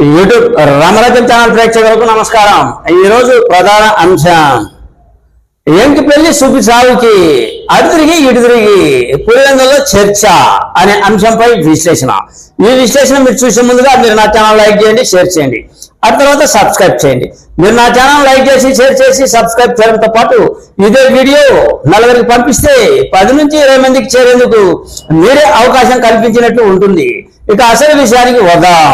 YouTube రామరాజ్యం channel ప్రేక్షకులకు నమస్కారం. ఈ రోజు ప్రధాన అంశం. ఏంటి పెళ్ళి సుబ్బి సాగుకి అటు తిరిగి ఇటు తిరిగి పులివెందులో చర్చ అనే అంశంపై విశ్లేషణ. ఈ విశ్లేషణ మీరు చూసే ముందుగా మీరు నా ఛానల్ లైక్ చేయండి షేర్ చేయండి. ఆ తర్వాత సబ్స్క్రైబ్ చేయండి. మీరు నా ఛానల్ లైక్ చేసి షేర్ చేసి సబ్స్క్రైబ్ చేయడంతో పాటు ఇదే వీడియో నలుగురికి పంపిస్తే పది నుంచి ఇరవై మందికి చేరేందుకు మీరే అవకాశం కల్పించినట్లు ఉంటుంది. ఇక అసలు విషయానికి వద్దాం.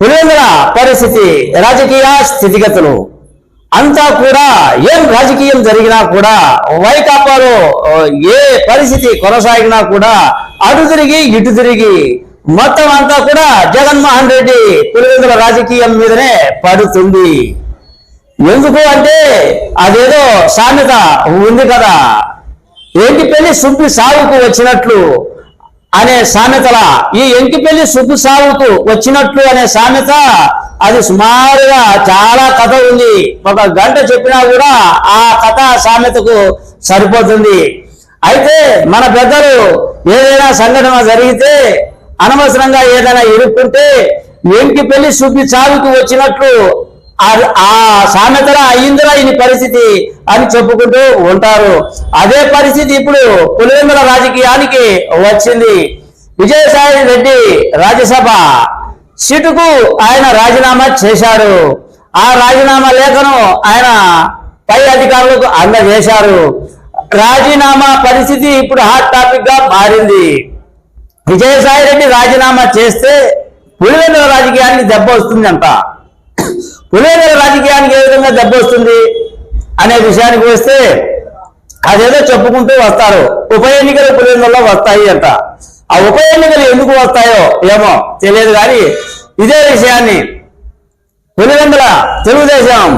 పులివెందుల పరిస్థితి రాజకీయ స్థితిగతులు. అంతా కూడా ఏం రాజకీయం జరిగినా కూడా వైకాపాలో ఏ పరిస్థితి కొనసాగినా కూడా అటు తిరిగి ఇటు తిరిగి మొత్తం అంతా కూడా జగన్మోహన్ రెడ్డి పులివెందుల రాజకీయం మీదనే పడుతుంది. ఎందుకు అంటే అదేదో సామెత ఉంది కదా. ఏంటి పెళ్ళి సుబ్బి సాగుకు వచ్చినట్లు అనే సామెతల ఈ ఎంకిపెళ్ళి సుబ్బు సాగుతూ వచ్చినట్లు అనే సామెత అది సుమారుగా చాలా కథ ఉంది. ఒక గంట చెప్పినా కూడా ఆ కథ సామెతకు సరిపోతుంది. అయితే మన పెద్దలు ఏదైనా సంఘటన జరిగితే అనవసరంగా ఏదైనా ఇరుక్కుంటే ఎంకి పెళ్ళి సుబ్బి సాగుతూ వచ్చినట్లు ఆ సామెతల అయ్యిందిరా ఈ పరిస్థితి అని చెప్పుకుంటూ ఉంటారు. అదే పరిస్థితి ఇప్పుడు పులివెందుల రాజకీయానికి వచ్చింది. విజయసాయి రెడ్డి రాజ్యసభ సీటుకు ఆయన రాజీనామా చేశారు. ఆ రాజీనామా లేఖను ఆయన పై అధికారులకు అందజేశారు. రాజీనామా పరిస్థితి ఇప్పుడు హాట్ టాపిక్గా మారింది. విజయసాయి రెడ్డి రాజీనామా చేస్తే పులివెందుల రాజకీయానికి దెబ్బ వస్తుందంట. పులివెందుల రాజకీయానికి ఏ విధంగా దెబ్బ వస్తుంది అనే విషయానికి వస్తే అదేదో చెప్పుకుంటూ వస్తారు. ఉప ఎన్నికలు పులివెందుల్లో వస్తాయి అంట. ఆ ఉప ఎన్నికలు ఎందుకు వస్తాయో ఏమో తెలియదు కానీ ఇదే విషయాన్ని పులివెందుల తెలుగుదేశం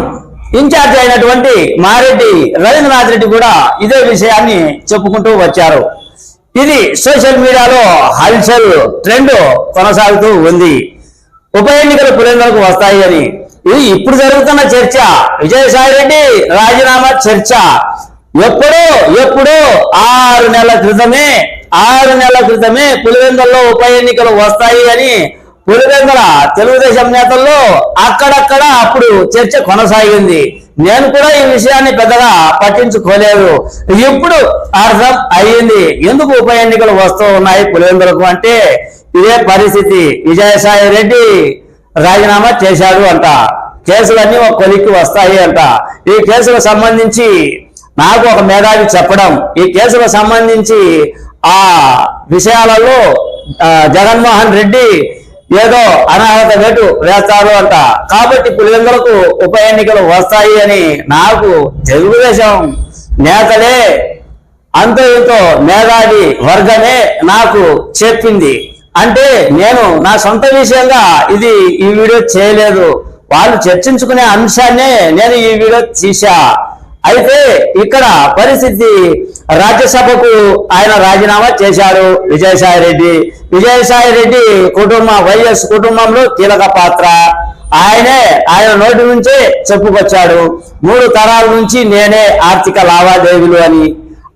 ఇన్ఛార్జ్ అయినటువంటి మారెడ్డి రవీంద్రనాథ్ రెడ్డి కూడా ఇదే విషయాన్ని చెప్పుకుంటూ వచ్చారు. ఇది సోషల్ మీడియాలో హల్చల్ ట్రెండ్ కొనసాగుతూ ఉంది. ఉప ఎన్నికలు పులివెందులకు వస్తాయి అని ఇది ఇప్పుడు జరుగుతున్న చర్చ. విజయసాయి రెడ్డి రాజీనామా చర్చ. ఎప్పుడో ఎప్పుడో ఆరు నెలల క్రితమే ఆరు నెలల క్రితమే పులివెందుల్లో ఉప ఎన్నికలు వస్తాయి అని పులివెందుల తెలుగుదేశం నేతల్లో అక్కడక్కడ అప్పుడు చర్చ కొనసాగింది. నేను కూడా ఈ విషయాన్ని పెద్దగా పట్టించుకోలేదు. ఇప్పుడు అర్థం అయ్యింది. ఎందుకు ఉప ఎన్నికలు వస్తూ ఉన్నాయి పులివెందులకు అంటే ఇదే పరిస్థితి. విజయసాయి రెడ్డి రాజీనామా చేశాడు అంట. కేసులన్నీ ఒక కొలిక్కి వస్తాయి అంట. ఈ కేసులకు సంబంధించి నాకు ఒక మేధావి చెప్పడం. ఈ కేసులకు సంబంధించి ఆ విషయాలలో జగన్మోహన్ రెడ్డి ఏదో అనాహత వేటు వేస్తారు అంట. కాబట్టి పులివెందులకు ఉప ఎన్నికలు వస్తాయి అని నాకు తెలుగుదేశం నేతలే అంతో ఇంతో మేధావి వర్గమే నాకు చెప్పింది. అంటే నేను నా సొంత విషయంగా ఇది ఈ వీడియో చేయలేదు. వాళ్ళు చర్చించుకునే అంశాన్నే నేను ఈ వీడియో తీసా అయితే ఇక్కడ పరిస్థితి రాజ్యసభకు ఆయన రాజీనామా చేశారు విజయసాయి రెడ్డి విజయసాయి రెడ్డి కుటుంబ వైఎస్ కుటుంబంలో కీలక పాత్ర. ఆయనే ఆయన నోటి నుంచే చెప్పుకొచ్చాడు. మూడు తరాల నుంచి నేనే ఆర్థిక లావాదేవీలు అని.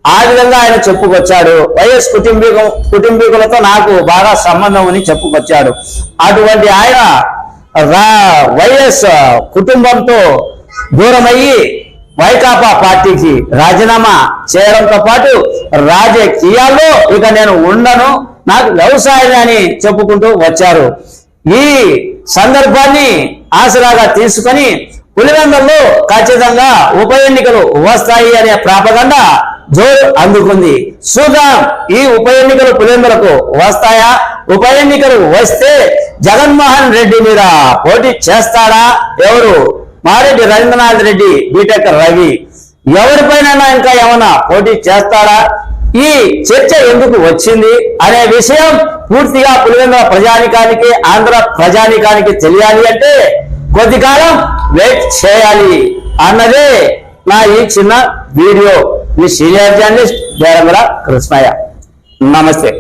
ఆ విధంగా ఆయన చెప్పుకొచ్చాడు. వైఎస్ కుటుంబీకం కుటుంబీకులతో నాకు బాగా సంబంధం అని చెప్పుకొచ్చాడు. అటువంటి ఆయన రా- వైఎస్ కుటుంబంతో దూరమయ్యి వైకాపా పార్టీకి రాజీనామా చేయడంతో పాటు రాజకీయాల్లో ఇక నేను ఉండను నాకు వ్యవసాయం అని చెప్పుకుంటూ వచ్చారు. ఈ సందర్భాన్ని ఆసరాగా తీసుకొని పులివెందుల్లో ఖచ్చితంగా ఉప ఎన్నికలు వస్తాయి అనే ప్రాపగండ జోరు అందుకుంది. చూద్దాం ఈ ఉప ఎన్నికలు పులివెందులకు వస్తాయా? ఉప ఎన్నికలు వస్తే జగన్మోహన్ రెడ్డి మీద పోటీ చేస్తాడా? ఎవరు? Mareddy Ravindranath Reddy B Tech Ravi. ఎవరిపైన ఇంకా ఏమైనా పోటీ చేస్తాడా? ఈ చర్చ ఎందుకు వచ్చింది? అనే విషయం పూర్తిగా పులివెందుల ప్రజానికానికి ఆంధ్ర ప్రజానికానికి తెలియాలి అంటే కొద్ది కాలం వెయిట్ చేయాలి అన్నదే నా ఈ చిన్న వీడియో. మీ సీనియర్ జర్నలిస్ట్ దేరంగల కృష్ణయ్య. నమస్తే.